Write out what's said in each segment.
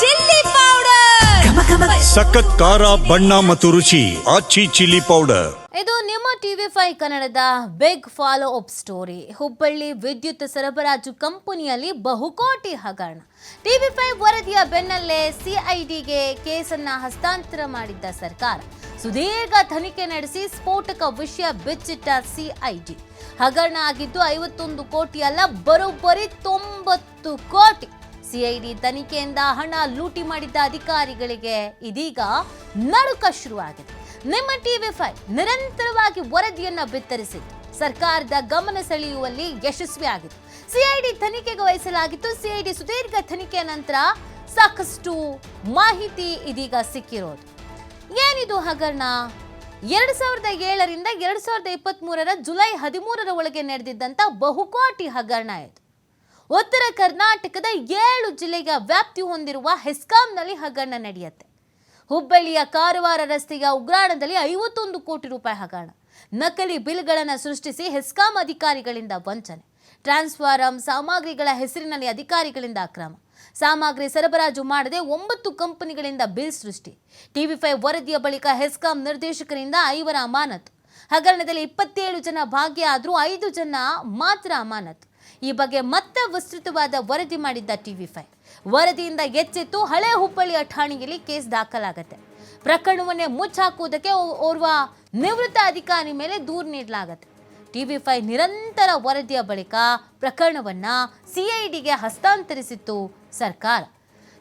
Chilli powder. ಸಖತ್ ಖಾರ ಬಣ್ಣ ಮತ್ತು ರುಚಿ ಆಚಿ ಚಿಲ್ಲಿ ಪೌಡರ್. ಇದು ನಿಮ್ಮ ಟಿವಿ ಫೈ ಕನ್ನಡದ big follow up story. Hubballi ವಿದ್ಯುತ್ ಸರಬರಾಜು ಕಂಪನಿಯಲ್ಲಿ ಬಹುಕೋಟಿ ಹಗರಣ. ಟಿವಿ ಫೈ ವರದಿಯ ಬೆನ್ನಲ್ಲೇ ಸಿಐಡಿಗೆ ಕೇಸನ್ನ ಹಸ್ತಾಂತರ ಮಾಡಿದ್ದ ಸರ್ಕಾರ. ಸುದೀರ್ಘ ತನಿಖೆ ನಡೆಸಿ ಸ್ಫೋಟಕ ವಿಷಯ ಬಿಚ್ಚಿಟ್ಟ ಸಿಐಡಿ. ಹಗರಣ ಆಗಿದ್ದು ಐವತ್ತೊಂದು ಕೋಟಿ ಅಲ್ಲ ಬರೋಬ್ಬರಿ ತೊಂಬತ್ತು ಕೋಟಿ. ಸಿಐಡಿ ತನಿಖೆಯಿಂದ ಹಣ ಲೂಟಿ ಮಾಡಿದ್ದ ಅಧಿಕಾರಿಗಳಿಗೆ ಇದೀಗ ನಡುಕ ಶುರುವಾಗಿದೆ. ನಿಮ್ಮ ಟಿವಿ ಫೈವ್ ನಿರಂತರವಾಗಿ ವರದಿಯನ್ನು ಬಿತ್ತರಿಸಿತ್ತು ಸರ್ಕಾರದ ಗಮನ ಸೆಳೆಯುವಲ್ಲಿ ಯಶಸ್ವಿಯಾಗಿದೆ ಸಿಐಡಿ ತನಿಖೆಗೆ ವಹಿಸಲಾಗಿತ್ತು. ಸಿಐಡಿ ಸುದೀರ್ಘ ತನಿಖೆಯ ನಂತರ ಸಾಕಷ್ಟು ಮಾಹಿತಿ ಇದೀಗ ಸಿಕ್ಕಿರೋದು. ಏನಿದು ಹಗರಣ? ಎರಡು ಸಾವಿರದ ಏಳರಿಂದ ಎರಡು ಸಾವಿರದ ಇಪ್ಪತ್ತ್ ಜುಲೈ ಹದಿಮೂರರ ಒಳಗೆ ನಡೆದಿದ್ದಂಥ ಬಹುಕೋಟಿ ಹಗರಣ ಇದು. ಉತ್ತರ ಕರ್ನಾಟಕದ ಏಳು ಜಿಲ್ಲೆಯ ವ್ಯಾಪ್ತಿ ಹೊಂದಿರುವ ಹೆಸ್ಕಾಂನಲ್ಲಿ ಹಗರಣ ನಡೆಯುತ್ತೆ. ಹುಬ್ಬಳ್ಳಿಯ ಕಾರವಾರ ರಸ್ತೆಯ ಉಗ್ರಾಣದಲ್ಲಿ ಐವತ್ತೊಂದು ಕೋಟಿ ರೂಪಾಯಿ ಹಗರಣ. ನಕಲಿ ಬಿಲ್ಗಳನ್ನು ಸೃಷ್ಟಿಸಿ ಹೆಸ್ಕಾಂ ಅಧಿಕಾರಿಗಳಿಂದ ವಂಚನೆ. ಟ್ರಾನ್ಸ್ಫಾರಂ ಸಾಮಗ್ರಿಗಳ ಹೆಸರಿನಲ್ಲಿ ಅಧಿಕಾರಿಗಳಿಂದ ಅಕ್ರಮ. ಸಾಮಗ್ರಿ ಸರಬರಾಜು ಮಾಡದೆ ಒಂಬತ್ತು ಕಂಪನಿಗಳಿಂದ ಬಿಲ್ ಸೃಷ್ಟಿ. ಟಿವಿ ಫೈವ್ ವರದಿಯ ಬಳಿಕ ಹೆಸ್ಕಾಂ ನಿರ್ದೇಶಕರಿಂದ ಐವರ ಅಮಾನತು. ಹಗರಣದಲ್ಲಿ ಇಪ್ಪತ್ತೇಳು ಜನ ಭಾಗಿಯಾದರೂ ಐದು ಜನ ಮಾತ್ರ ಅಮಾನತು. ಈ ಬಗ್ಗೆ ಮತ್ತೆ ವಿಸ್ತೃತವಾದ ವರದಿ ಮಾಡಿದ್ದ ಟಿವಿ ಫೈವ್. ವರದಿಯಿಂದ ಎಚ್ಚೆತ್ತು ಹಳೆ ಹುಬ್ಬಳ್ಳಿಯ ಠಾಣೆಯಲ್ಲಿ ಕೇಸ್ ದಾಖಲಾಗತ್ತೆ. ಪ್ರಕರಣವನ್ನೇ ಮುಚ್ಚಾಕುವುದಕ್ಕೆ ಓರ್ವ ನಿವೃತ್ತ ಅಧಿಕಾರಿ ಮೇಲೆ ದೂರು ನೀಡಲಾಗತ್ತೆ. ಟಿವಿ ಫೈವ್ ನಿರಂತರ ವರದಿಯ ಬಳಿಕ ಪ್ರಕರಣವನ್ನ ಸಿಐಡಿಗೆ ಹಸ್ತಾಂತರಿಸಿತ್ತು ಸರ್ಕಾರ.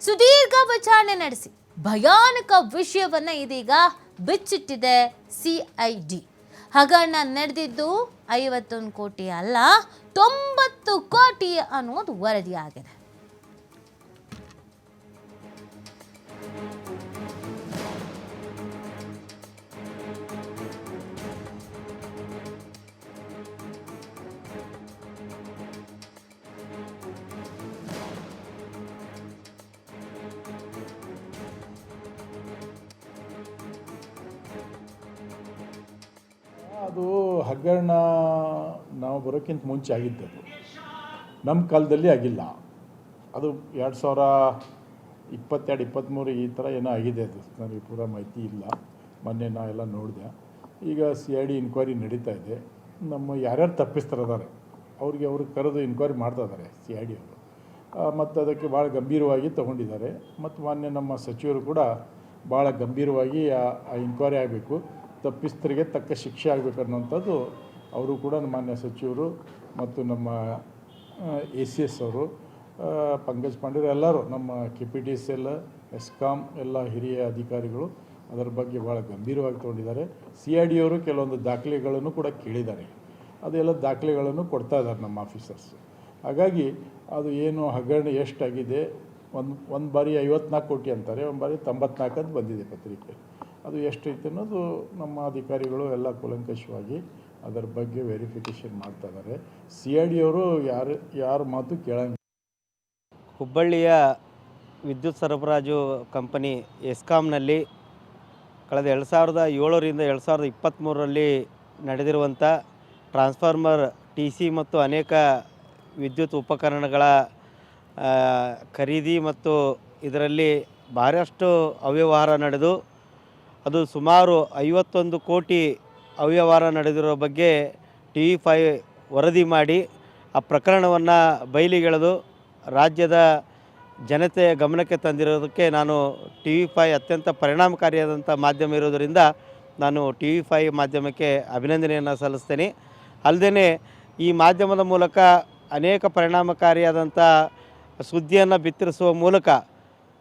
ಸುದೀರ್ಘ ವಿಚಾರಣೆ ನಡೆಸಿ. ಭಯಾನಕ ವಿಷಯವನ್ನ ಇದೀಗ ಬಿಚ್ಚಿಟ್ಟಿದೆ ಸಿಐಡಿ. ಹಗರಣ ನಡೆದಿದ್ದು ಐವತ್ತೊಂದು ಕೋಟಿ ಅಲ್ಲ ತೊಂಬತ್ತು ಕೋಟಿ ಅನ್ನೋದು ವರದಿಯಾಗಿದೆ. ಅದು ಹಗರಣ ನಾವು ಬರೋಕ್ಕಿಂತ ಮುಂಚೆ ಆಗಿದ್ದು ಅದು ನಮ್ಮ ಕಾಲದಲ್ಲಿ ಆಗಿಲ್ಲ. ಅದು ಎರಡು ಸಾವಿರ ಇಪ್ಪತ್ತೆರಡು, ಇಪ್ಪತ್ತ್ಮೂರು ಈ ಥರ ಏನೋ ಆಗಿದೆ ಅದು. ನನಗೆ ಪೂರ ಮಾಹಿತಿ ಇಲ್ಲ. ಮೊನ್ನೆ ನಾ ಎಲ್ಲ ನೋಡಿದೆ. ಈಗ ಸಿ ಐ ಡಿ ಇನ್ಕ್ವೈರಿ ನಡೀತಾ ಇದೆ. ನಮ್ಮ ಯಾರ್ಯಾರು ತಪ್ಪಿಸ್ತಾರದಾರೆ ಅವ್ರಿಗೆ ಅವರು ಕರೆದು ಇನ್ಕ್ವೈರಿ ಮಾಡ್ತಾ ಇದ್ದಾರೆ ಸಿ ಐ ಡಿ ಅವರು. ಮತ್ತು ಅದಕ್ಕೆ ಭಾಳ ಗಂಭೀರವಾಗಿ ತಗೊಂಡಿದ್ದಾರೆ. ಮತ್ತು ಮಾನ್ಯ ನಮ್ಮ ಸಚಿವರು ಕೂಡ ಭಾಳ ಗಂಭೀರವಾಗಿ ಆ ಇನ್ಕ್ವೈರಿ ಆಗಬೇಕು. ತಪ್ಪಿಸ್ತರಿಗೆ ತಕ್ಕ ಶಿಕ್ಷೆ ಆಗಬೇಕು ಅನ್ನೋಂಥದ್ದು ಅವರು ಕೂಡ ಮಾನ್ಯ ಸಚಿವರು ಮತ್ತು ನಮ್ಮ ಎ ಸಿ ಎಸ್ ಅವರು ಪಂಕಜ್ ಪಾಂಡೆ ಎಲ್ಲರೂ, ನಮ್ಮ ಕೆ ಪಿ ಟಿ ಸಿ ಎಲ್ಲ ಎಸ್ಕಾಮ್ ಎಲ್ಲ ಹಿರಿಯ ಅಧಿಕಾರಿಗಳು ಅದರ ಬಗ್ಗೆ ಭಾಳ ಗಂಭೀರವಾಗಿ ತೊಗೊಂಡಿದ್ದಾರೆ. ಸಿ ಐ ಡಿ ಅವರು ಕೆಲವೊಂದು ದಾಖಲೆಗಳನ್ನು ಕೂಡ ಕೇಳಿದ್ದಾರೆ. ಅದೆಲ್ಲ ದಾಖಲೆಗಳನ್ನು ಕೊಡ್ತಾ ಇದ್ದಾರೆ ನಮ್ಮ ಆಫೀಸರ್ಸ್. ಹಾಗಾಗಿ ಅದು ಏನು ಹಗರಣ ಎಷ್ಟಾಗಿದೆ, ಒಂದು ಒಂದು ಬಾರಿ ಐವತ್ನಾಲ್ಕು ಕೋಟಿ ಅಂತಾರೆ, ಒಂದು ಬಾರಿ ತೊಂಬತ್ನಾಲ್ಕು ಅಂತ ಬಂದಿದೆ ಪತ್ರಿಕೆ. ಅದು ಎಷ್ಟೈತೆ ಅನ್ನೋದು ನಮ್ಮ ಅಧಿಕಾರಿಗಳು ಎಲ್ಲ ಕೂಲಂಕಷವಾಗಿ ಅದರ ಬಗ್ಗೆ ವೆರಿಫಿಕೇಷನ್ ಮಾಡ್ತಾ ಇದ್ದಾರೆ ಸಿ ಐ ಡಿ ಅವರು ಯಾರು, ಯಾರ ಮಾತು ಕೇಳಂಗಿಲ್ಲ. ಹುಬ್ಬಳ್ಳಿಯ ವಿದ್ಯುತ್ ಸರಬರಾಜು ಕಂಪನಿ ಎಸ್ಕಾಂನಲ್ಲಿ ಕಳೆದ ಎರಡು ಸಾವಿರದ ಏಳರಿಂದ ಎರಡು ಸಾವಿರದ ಇಪ್ಪತ್ತ್ಮೂರರಲ್ಲಿ ನಡೆದಿರುವಂಥ ಟ್ರಾನ್ಸ್ಫಾರ್ಮರ್, ಟಿ ಸಿ ಮತ್ತು ಅನೇಕ ವಿದ್ಯುತ್ ಉಪಕರಣಗಳ ಖರೀದಿ ಮತ್ತು ಇದರಲ್ಲಿ ಭಾರಷ್ಟು ಅವ್ಯವಹಾರ ನಡೆದು ಅದು ಸುಮಾರು ಐವತ್ತೊಂದು ಕೋಟಿ ಅವ್ಯವಹಾರ ನಡೆದಿರೋ ಬಗ್ಗೆ ಟಿ ವಿ ಫೈ ವರದಿ ಮಾಡಿ ಆ ಪ್ರಕರಣವನ್ನು ಬಯಲಿಗೆಳೆದು ರಾಜ್ಯದ ಜನತೆಯ ಗಮನಕ್ಕೆ ತಂದಿರೋದಕ್ಕೆ ನಾನು ಟಿ ವಿ ಫೈ ಅತ್ಯಂತ ಪರಿಣಾಮಕಾರಿಯಾದಂಥ ಮಾಧ್ಯಮ ಇರೋದರಿಂದ ನಾನು ಟಿ ವಿ ಫೈ ಮಾಧ್ಯಮಕ್ಕೆ ಅಭಿನಂದನೆಯನ್ನು ಸಲ್ಲಿಸ್ತೇನೆ. ಅಲ್ಲದೇ ಈ ಮಾಧ್ಯಮದ ಮೂಲಕ ಅನೇಕ ಪರಿಣಾಮಕಾರಿಯಾದಂಥ ಸುದ್ದಿಯನ್ನು ಬಿತ್ತರಿಸುವ ಮೂಲಕ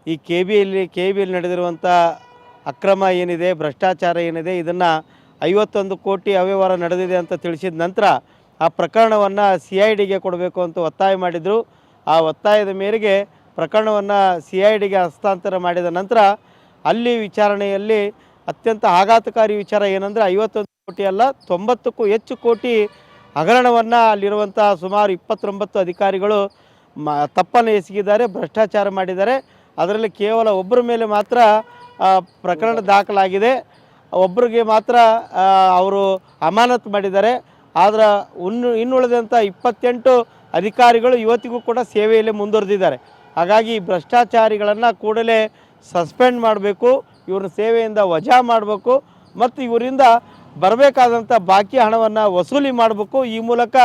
ಈ ಕೆ ಬಿಯಲ್ಲಿ ಕೆ ಬಿಯಲ್ಲಿ ನಡೆದಿರುವಂಥ ಅಕ್ರಮ ಏನಿದೆ, ಭ್ರಷ್ಟಾಚಾರ ಏನಿದೆ, ಇದನ್ನು ಐವತ್ತೊಂದು ಕೋಟಿ ಅವ್ಯವಹಾರ ನಡೆದಿದೆ ಅಂತ ತಿಳಿಸಿದ ನಂತರ ಆ ಪ್ರಕರಣವನ್ನು ಸಿ ಐ ಡಿಗೆ ಕೊಡಬೇಕು ಅಂತ ಒತ್ತಾಯ ಮಾಡಿದರು. ಆ ಒತ್ತಾಯದ ಮೇರೆಗೆ ಪ್ರಕರಣವನ್ನು ಸಿ ಐ ಡಿಗೆ ಹಸ್ತಾಂತರ ಮಾಡಿದ ನಂತರ ಅಲ್ಲಿ ವಿಚಾರಣೆಯಲ್ಲಿ ಅತ್ಯಂತ ಆಘಾತಕಾರಿ ವಿಚಾರ ಏನಂದರೆ ಐವತ್ತೊಂದು ಕೋಟಿ ಅಲ್ಲ, ತೊಂಬತ್ತಕ್ಕೂ ಹೆಚ್ಚು ಕೋಟಿ ಹಗರಣವನ್ನು ಅಲ್ಲಿರುವಂಥ ಸುಮಾರು ಇಪ್ಪತ್ತೊಂಬತ್ತು ಅಧಿಕಾರಿಗಳು ಮ ತಪ್ಪನ್ನು ಎಸಗಿದ್ದಾರೆ, ಭ್ರಷ್ಟಾಚಾರ ಮಾಡಿದ್ದಾರೆ. ಅದರಲ್ಲಿ ಕೇವಲ ಒಬ್ಬರ ಮೇಲೆ ಮಾತ್ರ ಪ್ರಕರಣ ದಾಖಲಾಗಿದೆ. ಒಬ್ಬರಿಗೆ ಮಾತ್ರ ಅವರು ಅಮಾನತು ಮಾಡಿದ್ದಾರೆ. ಆದರೆ ಇನ್ನು ಇನ್ನುಳಿದಂಥ ಇಪ್ಪತ್ತೆಂಟು ಅಧಿಕಾರಿಗಳು ಇವತ್ತಿಗೂ ಕೂಡ ಸೇವೆಯಲ್ಲಿ ಮುಂದುವರೆದಿದ್ದಾರೆ. ಹಾಗಾಗಿ ಭ್ರಷ್ಟಾಚಾರಿಗಳನ್ನು ಕೂಡಲೇ ಸಸ್ಪೆಂಡ್ ಮಾಡಬೇಕು ಇವ್ರ ಸೇವೆಯಿಂದ ವಜಾ ಮಾಡಬೇಕು, ಮತ್ತು ಇವರಿಂದ ಬರಬೇಕಾದಂಥ ಬಾಕಿ ಹಣವನ್ನು ವಸೂಲಿ ಮಾಡಬೇಕು. ಈ ಮೂಲಕ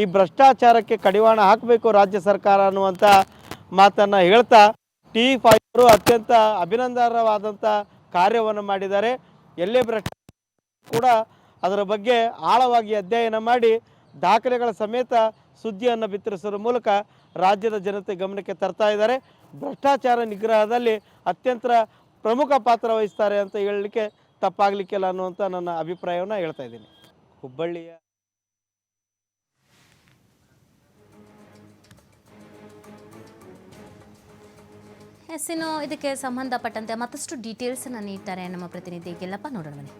ಈ ಭ್ರಷ್ಟಾಚಾರಕ್ಕೆ ಕಡಿವಾಣ ಹಾಕಬೇಕು ರಾಜ್ಯ ಸರ್ಕಾರ ಅನ್ನುವಂಥ ಮಾತನ್ನು ಹೇಳ್ತಾ ಟಿ ಅವರು ಅತ್ಯಂತ ಅಭಿನಂದನವಾದಂಥ ಕಾರ್ಯವನ್ನು ಮಾಡಿದ್ದಾರೆ. ಎಲ್ಲೇ ಭ್ರಷ್ಟ ಕೂಡ ಅದರ ಬಗ್ಗೆ ಆಳವಾಗಿ ಅಧ್ಯಯನ ಮಾಡಿ ದಾಖಲೆಗಳ ಸಮೇತ ಸುದ್ದಿಯನ್ನು ಬಿತ್ತರಿಸುವ ಮೂಲಕ ರಾಜ್ಯದ ಜನತೆ ಗಮನಕ್ಕೆ ತರ್ತಾ ಇದ್ದಾರೆ. ಭ್ರಷ್ಟಾಚಾರ ನಿಗ್ರಹದಲ್ಲಿ ಅತ್ಯಂತ ಪ್ರಮುಖ ಪಾತ್ರ ವಹಿಸ್ತಾರೆ ಅಂತ ಹೇಳಲಿಕ್ಕೆ ತಪ್ಪಾಗಲಿಕ್ಕಿಲ್ಲ ಅನ್ನುವಂಥ ನನ್ನ ಅಭಿಪ್ರಾಯವನ್ನು ಹೇಳ್ತಾ ಇದ್ದೀನಿ. ಹುಬ್ಬಳ್ಳಿಯ ಎಸ್ ಇನ್ನು ಇದಕ್ಕೆ ಸಂಬಂಧಪಟ್ಟಂತೆ ಮತ್ತಷ್ಟು ಡೀಟೇಲ್ಸನ್ನು ನೀಡ್ತಾರೆ ನಮ್ಮ ಪ್ರತಿನಿಧಿ ಗೆಲ್ಲಪ್ಪ ನೋಡೋಣ ಬನ್ನಿ.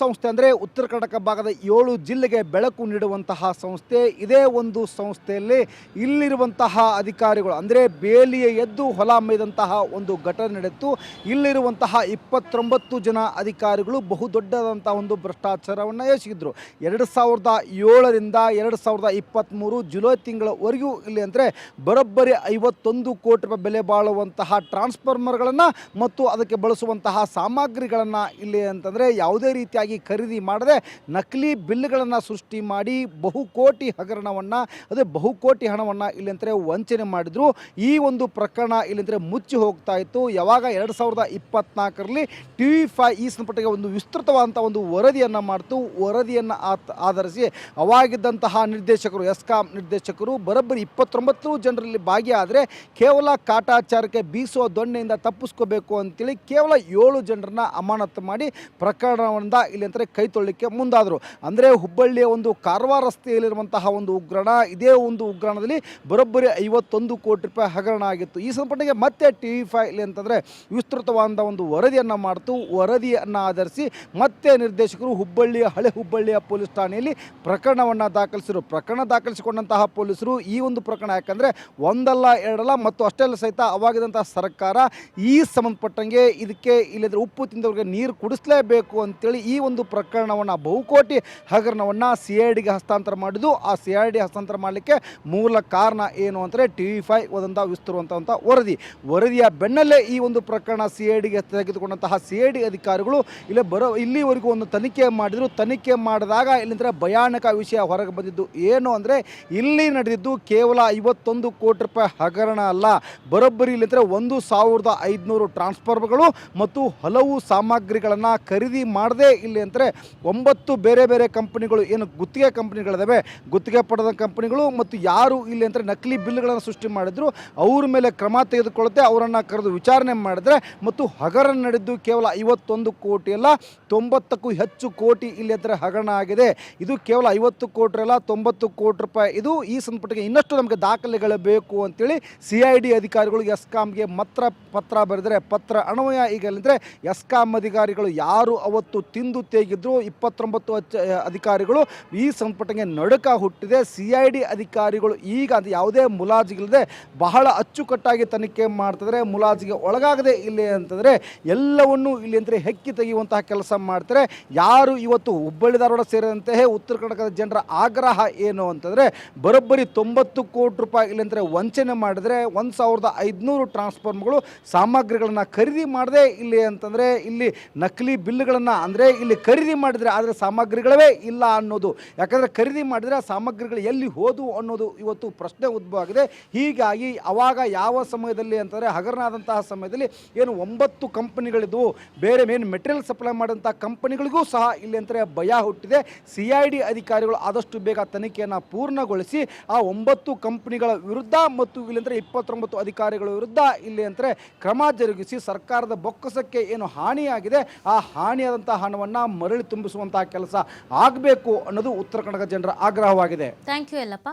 ಸಂಸ್ಥೆ ಅಂದರೆ ಉತ್ತರ ಕರ್ನಾಟಕ ಭಾಗದ ಏಳು ಜಿಲ್ಲೆಗೆ ಬೆಳಕು ನೀಡುವಂತಹ ಸಂಸ್ಥೆ. ಇದೇ ಒಂದು ಸಂಸ್ಥೆಯಲ್ಲಿ ಇಲ್ಲಿರುವಂತಹ ಅಧಿಕಾರಿಗಳು ಅಂದರೆ ಬೇಲಿಯ ಎದ್ದು ಹೊಲ ಮೈದಂತಹ ಒಂದು ಘಟನೆ ನಡೆಯಿತು ಇಲ್ಲಿರುವಂತಹ ಇಪ್ಪತ್ತೊಂಬತ್ತು ಜನ ಅಧಿಕಾರಿಗಳು ಬಹುದೊಡ್ಡದಂಥ ಒಂದು ಭ್ರಷ್ಟಾಚಾರವನ್ನು ಎಸಗಿದ್ರು. ಎರಡು ಸಾವಿರದ ಏಳರಿಂದ ಎರಡು ಸಾವಿರದ ಇಪ್ಪತ್ತ್ಮೂರು ಜುಲೈ ತಿಂಗಳವರೆಗೂ ಇಲ್ಲಿ ಅಂದರೆ ಬರೋಬ್ಬರಿ ಐವತ್ತೊಂದು ಕೋಟಿ ರೂಪಾಯಿ ಬೆಲೆ ಬಾಳುವಂತಹ ಟ್ರಾನ್ಸ್ಫಾರ್ಮರ್ಗಳನ್ನು ಮತ್ತು ಅದಕ್ಕೆ ಬಳಸುವಂತಹ ಸಾಮಗ್ರಿಗಳನ್ನು ಇಲ್ಲಿ ಅಂತಂದರೆ ಯಾವುದೇ ರೀತಿಯಾಗಿ ಖರೀದಿ ಮಾಡದೆ ನಕಲಿ ಬಿಲ್ಗಳನ್ನು ಸೃಷ್ಟಿ ಮಾಡಿ ಬಹುಕೋಟಿ ಹಗರಣವನ್ನು, ಅದೇ ಬಹುಕೋಟಿ ಹಣವನ್ನು ಇಲ್ಲಂತರೆ ವಂಚನೆ ಮಾಡಿದ್ರು. ಈ ಒಂದು ಪ್ರಕರಣ ಇಲ್ಲಂದರೆ ಮುಚ್ಚಿ ಹೋಗ್ತಾ ಇತ್ತು. ಯಾವಾಗ ಎರಡು ಸಾವಿರದ ಇಪ್ಪತ್ನಾಲ್ಕರಲ್ಲಿ ಟಿ ವಿ ಫೈ ಈ ಸಂಪಟ್ಟಿಗೆ ಒಂದು ವಿಸ್ತೃತವಾದಂಥ ಒಂದು ವರದಿಯನ್ನು ಮಾಡ್ತು. ವರದಿಯನ್ನು ಆಧರಿಸಿ ಅವಾಗಿದ್ದಂತಹ ನಿರ್ದೇಶಕರು, ಎಸ್ಕಾಂ ನಿರ್ದೇಶಕರು ಬರೋಬ್ಬರಿ ಇಪ್ಪತ್ತೊಂಬತ್ತು ಜನರಲ್ಲಿ ಭಾಗಿಯಾದರೆ ಕೇವಲ ಕಾಟಾಚಾರಕ್ಕೆ ಬೀಸುವ ದೊಣ್ಣೆಯಿಂದ ತಪ್ಪಿಸ್ಕೋಬೇಕು ಅಂತೇಳಿ ಕೇವಲ ಏಳು ಜನರನ್ನ ಅಮಾನತು ಮಾಡಿ ಪ್ರಕರಣವನ್ನು ಇಲ್ಲಿ ಅಂತಾರೆ ಕೈ ತೊಳ್ಳಿಕ್ಕೆ ಮುಂದಾದರು. ಅಂದರೆ ಹುಬ್ಬಳ್ಳಿಯ ಒಂದು ಕಾರವಾರ ರಸ್ತೆಯಲ್ಲಿರುವಂತಹ ಒಂದು ಉಗ್ರಣ, ಇದೇ ಒಂದು ಉಗ್ರಣದಲ್ಲಿ ಬರೋಬ್ಬರಿ ಐವತ್ತೊಂದು ಕೋಟಿ ರೂಪಾಯಿ ಹಗರಣ ಆಗಿತ್ತು. ಈ ಸಂಬಂಧಕ್ಕೆ ಮತ್ತೆ ಟಿ ವಿ ಫೈ ಇಲ್ಲಿ ಅಂತಂದರೆ ವಿಸ್ತೃತವಾದ ಒಂದು ವರದಿಯನ್ನು ಮಾಡ್ತು. ವರದಿಯನ್ನು ಆಧರಿಸಿ ಮತ್ತೆ ನಿರ್ದೇಶಕರು ಹುಬ್ಬಳ್ಳಿಯ, ಹಳೆ ಹುಬ್ಬಳ್ಳಿಯ ಪೊಲೀಸ್ ಠಾಣೆಯಲ್ಲಿ ಪ್ರಕರಣವನ್ನು ದಾಖಲಿಸಿದರು. ಪ್ರಕರಣ ದಾಖಲಿಸಿಕೊಂಡಂತಹ ಪೊಲೀಸರು ಈ ಒಂದು ಪ್ರಕರಣ, ಯಾಕಂದರೆ ಒಂದಲ್ಲ, ಎರಡಲ್ಲ ಮತ್ತು ಅಷ್ಟೆಲ್ಲ ಸಹಿತ ಅವಾಗಿದ್ದಂತಹ ಸರ್ಕಾರ ಈ ಸಂಬಂಧಪಟ್ಟಂಗೆ ಇದಕ್ಕೆ ಇಲ್ಲದ್ರೆ ಉಪ್ಪು ತಿಂದವ್ರಿಗೆ ನೀರು ಕುಡಿಸಲೇಬೇಕು ಅಂತೇಳಿ ಈ ಒಂದು ಪ್ರಕರಣವನ್ನು ಬಹುಕೋಟಿ ಹಗರಣವನ್ನು ಸಿ ಐ ಡಿಗೆ ಹಸ್ತಾಂತರ ಮಾಡಿದ್ದು, ಆ ಸಿ ಐ ಡಿ ಹಸ್ತಾಂತರ ಮಾಡಲಿಕ್ಕೆ ಮೂಲ ಕಾರಣ ಏನು ಅಂದರೆ ಟಿ ವಿ ಫೈ ಒಂದಂಥ ವಿಸ್ತರುವಂಥ ವರದಿ. ವರದಿಯ ಬೆನ್ನಲ್ಲೇ ಈ ಒಂದು ಪ್ರಕರಣ ಸಿ ಐ ಡಿಗೆ ತೆಗೆದುಕೊಂಡಂತಹ ಸಿ ಐ ಡಿ ಅಧಿಕಾರಿಗಳು ಇಲ್ಲಿ ಬರೋ, ಇಲ್ಲಿವರೆಗೂ ಒಂದು ತನಿಖೆ ಮಾಡಿದರು. ತನಿಖೆ ಮಾಡಿದಾಗ ಇಲ್ಲಿಂದ್ರೆ ಭಯಾನಕ ವಿಷಯ ಹೊರಗೆ ಬಂದಿದ್ದು ಏನು ಅಂದರೆ, ಇಲ್ಲಿ ನಡೆದಿದ್ದು ಕೇವಲ ಐವತ್ತೊಂದು ಕೋಟಿ ರೂಪಾಯಿ ಹಗರಣ ಅಲ್ಲ. ಬರೋಬ್ಬರಿ ಇಲ್ಲಿಂದ್ರೆ ಒಂದು ಸಾವಿರದ ಐದುನೂರು ಟ್ರಾನ್ಸ್ಫಾರ್ಮರ್ಗಳು ಮತ್ತು ಹಲವು ಸಾಮಗ್ರಿಗಳನ್ನು ಖರೀದಿ ಮಾಡದೆ ಇಲ್ಲಿ ಅಂದರೆ ಒಂಬತ್ತು ಬೇರೆ ಬೇರೆ ಕಂಪನಿಗಳು, ಏನು ಗುತ್ತಿಗೆ ಕಂಪ್ನಿಗಳಿದಾವೆ, ಗುತ್ತಿಗೆ ಪಡೆದ ಕಂಪ್ನಿಗಳು ಮತ್ತು ಯಾರು ಇಲ್ಲಿ ಅಂದರೆ ನಕಲಿ ಬಿಲ್ಗಳನ್ನು ಸೃಷ್ಟಿ ಮಾಡಿದ್ರು, ಅವ್ರ ಮೇಲೆ ಕ್ರಮ ತೆಗೆದುಕೊಳ್ಳುತ್ತೆ, ಅವರನ್ನು ಕರೆದು ವಿಚಾರಣೆ ಮಾಡಿದ್ರೆ ಮತ್ತು ಹಗರಣ ನಡೆದು ಕೇವಲ ಐವತ್ತೊಂದು ಕೋಟಿ ಅಲ್ಲ, ತೊಂಬತ್ತಕ್ಕೂ ಹೆಚ್ಚು ಕೋಟಿ ಇಲ್ಲಿ ಅಂದರೆ ಹಗರಣ ಆಗಿದೆ. ಇದು ಕೇವಲ ಐವತ್ತು ಕೋಟಿ ಅಲ್ಲ, ತೊಂಬತ್ತು ಕೋಟಿ ರೂಪಾಯಿ. ಇದು ಈ ಸಂಪುಟಕ್ಕೆ ಇನ್ನಷ್ಟು ನಮಗೆ ದಾಖಲೆಗಳು ಬೇಕು ಅಂತೇಳಿ ಸಿ ಐ ಡಿ ಅಧಿಕಾರಿಗಳು ಎಸ್ಕಾಮ್ಗೆ ಮಾತ್ರ ಪತ್ರ ಬರೆದರೆ, ಪತ್ರ ಅನ್ವಯ ಈಗ ಅಂದರೆ ಎಸ್ಕಾಂ ಅಧಿಕಾರಿಗಳು ಯಾರು ಅವತ್ತು ತಿಂದು ತೇಗಿದ್ರು ಇಪ್ಪತ್ತೊಂಬತ್ತು ಅಧಿಕಾರಿಗಳು ಈ ಸಂಪುಟಕ್ಕೆ ನಡುಕ ಹುಟ್ಟಿದೆ. ಸಿ ಐ ಡಿ ಅಧಿಕಾರಿಗಳು ಈಗ ಅದು ಯಾವುದೇ ಮುಲಾಜಿಗಿಲ್ಲದೆ ಬಹಳ ಅಚ್ಚುಕಟ್ಟಾಗಿ ತನಿಖೆ ಮಾಡ್ತಿದ್ರೆ ಮುಲಾಜಿಗೆ ಒಳಗಾಗದೆ ಇಲ್ಲಿ ಅಂತಂದರೆ ಎಲ್ಲವನ್ನೂ ಇಲ್ಲಿ ಅಂದರೆ ಹೆಕ್ಕಿ ತೆಗೆಯುವಂತಹ ಕೆಲಸ ಮಾಡ್ತಾರೆ. ಯಾರು ಇವತ್ತು ಹುಬ್ಬಳ್ಳಿ ಧಾರವಾಡ ಸೇರಿದಂತೆಯೇ ಉತ್ತರ ಕರ್ನಾಟಕದ ಜನರ ಆಗ್ರಹ ಏನು ಅಂತಂದರೆ ಬರೋಬ್ಬರಿ ತೊಂಬತ್ತು ಕೋಟಿ ರೂಪಾಯಿ ಇಲ್ಲಿ ಅಂದರೆ ವಂಚನೆ ಮಾಡಿದರೆ ಒಂದು ಸಾವಿರದ ಐದುನೂರು ಟ್ರಾನ್ಸ್ಫಾರ್ಮ್ಗಳು ಸಾಮಗ್ರಿಗಳನ್ನು ಖರೀದಿ ಮಾಡದೆ ಇಲ್ಲಿ ಅಂತಂದರೆ ಇಲ್ಲಿ ನಕಲಿ ಬಿಲ್ಗಳನ್ನು ಅಂದರೆ ಇಲ್ಲಿ ಖರೀದಿ ಮಾಡಿದರೆ ಆದರೆ ಸಾಮಗ್ರಿಗಳವೇ ಇಲ್ಲ ಅನ್ನೋದು. ಯಾಕಂದರೆ ಖರೀದಿ ಮಾಡಿದರೆ ಆ ಸಾಮಗ್ರಿಗಳು ಎಲ್ಲಿ ಹೋದವು ಅನ್ನೋದು ಇವತ್ತು ಪ್ರಶ್ನೆ ಉದ್ಭವ ಆಗಿದೆ. ಹೀಗಾಗಿ ಅವಾಗ ಯಾವ ಸಮಯದಲ್ಲಿ ಅಂತಂದರೆ ಹಗರಣ ಆದಂತಹ ಸಮಯದಲ್ಲಿ ಏನು ಒಂಬತ್ತು ಕಂಪ್ನಿಗಳಿದ್ದು ಬೇರೆ ಮೇನ್ ಮೆಟೀರಿಯಲ್ ಸಪ್ಲೈ ಮಾಡಿದಂಥ ಕಂಪನಿಗಳಿಗೂ ಸಹ ಇಲ್ಲಿ ಅಂತಾರೆ ಭಯ ಹುಟ್ಟಿದೆ. ಸಿ ಐ ಡಿ ಅಧಿಕಾರಿಗಳು ಆದಷ್ಟು ಬೇಗ ತನಿಖೆಯನ್ನು ಪೂರ್ಣಗೊಳಿಸಿ ಆ ಒಂಬತ್ತು ಕಂಪನಿಗಳ ವಿರುದ್ಧ ಮತ್ತು ಇಲ್ಲಿಂದರೆ ಇಪ್ಪತ್ತೊಂಬತ್ತು ಅಧಿಕಾರಿಗಳ ವಿರುದ್ಧ ಇಲ್ಲಿ ಅಂತಾರೆ ಕ್ರಮ ಜರುಗಿಸಿ ಸರ್ಕಾರದ ಬೊಕ್ಕಸಕ್ಕೆ ಏನು ಹಾನಿಯಾಗಿದೆ, ಆ ಹಾನಿಯಾದಂಥ ಹಣವನ್ನು ಮರಳಿ ತುಂಬಿಸುವಂತಹ ಕೆಲಸ ಆಗಬೇಕು ಅನ್ನೋದು ಉತ್ತರ ಕನ್ನಡ ಜನರ ಆಗ್ರಹವಾಗಿದೆ. Thank you Yellappa